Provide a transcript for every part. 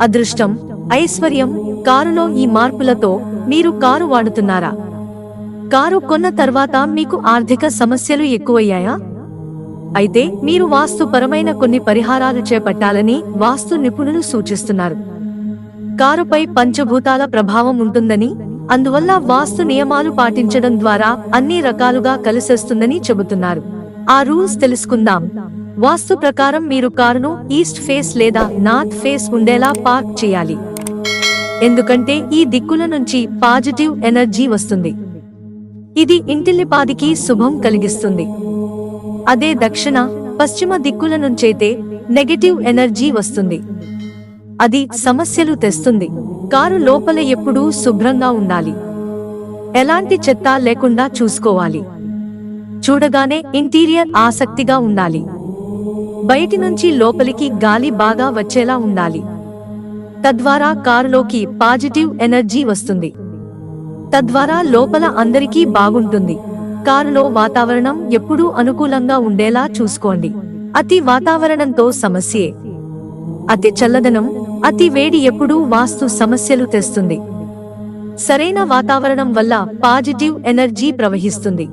అదృష్టం ఐశ్వర్యం కారులో ఈ మార్పులతో మీరు కారు వాడుతున్నారా? కారు కొన్న తర్వాత మీకు ఆర్థిక సమస్యలు ఎక్కువయ్యాయా? అయితే మీరు వాస్తుపరమైన కొన్ని పరిహారాలు చేపట్టాలని వాస్తు నిపుణులు సూచిస్తున్నారు. కారుపై పంచభూతాల ప్రభావం ఉంటుందని అందువల్ల వాస్తు నియమాలు పాటించడం ద్వారా అన్ని రకాలుగా కలిసొస్తుందని చెబుతున్నారు. ఆ రూల్స్ తెలుసుకుందాం. వాస్తు ప్రకారం మీరు కారును ఈస్ట్ ఫేస్ లేదా నార్త్ ఫేస్ ఉండేలా పార్క్ చేయాలి. ఎందుకంటే ఈ దిక్కుల నుంచి పాజిటివ్ ఎనర్జీ వస్తుంది. ఇది ఇంటిల్లిపాదికి శుభం కలిగిస్తుంది. అదే దక్షిణ పశ్చిమ దిక్కుల నుంచైతే నెగటివ్ ఎనర్జీ వస్తుంది. అది సమస్యలు తెస్తుంది. కారు లోపల ఎప్పుడూ శుభ్రంగా ఉండాలి. ఎలాంటి చెత్త లేకుండా చూసుకోవాలి. చూడగానే ఇంటీరియర్ ఆసక్తిగా ఉండాలి. బయటి నుంచి లోపలికి గాలి బాగా వచ్చేలా ఉండాలి. తద్వారా కారులోకి పాజిటివ్ ఎనర్జీ వస్తుంది. తద్వారా లోపల అందరికీ బాగుంటుంది. కారులో వాతావరణం ఎప్పుడూ అనుకూలంగా ఉండేలా చూసుకోండి. అతి వాతావరణంతో సమస్యే. అతి చల్లదనం అతి వేడి ఎప్పుడూ వాస్తు సమస్యలు తెస్తుంది. సరైన వాతావరణం వల్ల పాజిటివ్ ఎనర్జీ ప్రవహిస్తుంది.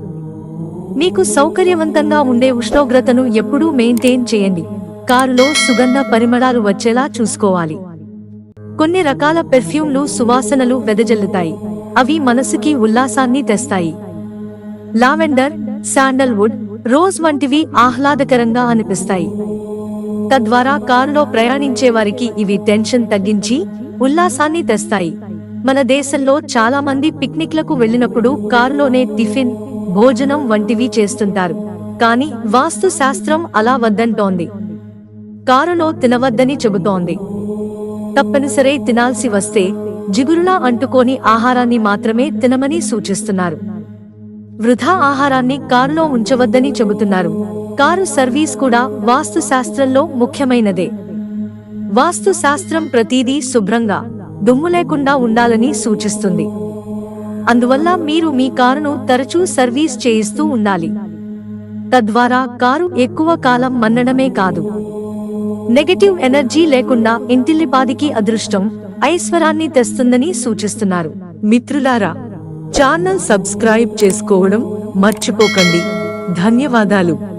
మీకు సౌకర్యవంతంగా ఉండే ఉష్ణోగ్రతను ఎప్పుడూ మెయింటైన్ చేయండి. కారులో సుగంధ పరిమళాలు వచ్చేలా చూసుకోవాలి. కొన్ని రకాల పెర్ఫ్యూమ్లు సువాసనలు వెదజల్లుతాయి. అవి మనసుకి ఉల్లాసాన్ని తెస్తాయి. లావెండర్ శాండల్వుడ్ రోజ్ వంటివి ఆహ్లాదకరంగా అనిపిస్తాయి. తద్వారా కారులో ప్రయాణించే వారికి ఇవి టెన్షన్ తగ్గించి ఉల్లాసాన్ని తెస్తాయి. మన దేశంలో చాలా మంది పిక్నిక్లకు వెళ్ళినప్పుడు కారులోనే టిఫిన్ భోజనం వంటివి చేస్తుంటారు. కానీ వాస్తు శాస్త్రం అలా వద్దంటోంది. కారులో తినవద్దని చెబుతోంది. తప్పనిసరి తినాల్సి వస్తే జిగురులా అంటుకోని ఆహారాన్ని మాత్రమే తినమని సూచిస్తున్నారు. వృధా ఆహారాన్ని కారులో ఉంచవద్దని చెబుతున్నారు. కారు సర్వీస్ కూడా వాస్తు శాస్త్రంలో ముఖ్యమైనదే. వాస్తు శాస్త్రం ప్రతిదీ శుభ్రంగా దుమ్ము లేకుండా ఉండాలని సూచిస్తుంది. అందువల్ల మీరు మీ కారును తరచూ సర్వీస్ చేయిస్తూ ఉండాలి. తద్వారా కారు ఎక్కువ కాలం మన్నడమే కాదు. నెగటివ్ ఎనర్జీ లేకుండా ఇంటిల్లిపాదికి అదృష్టం ఐశ్వరాన్ని తెస్తుందని సూచిస్తున్నారు. మిత్రులారా ఛానల్ సబ్స్క్రైబ్ చేసుకోవడం మర్చిపోకండి. ధన్యవాదాలు.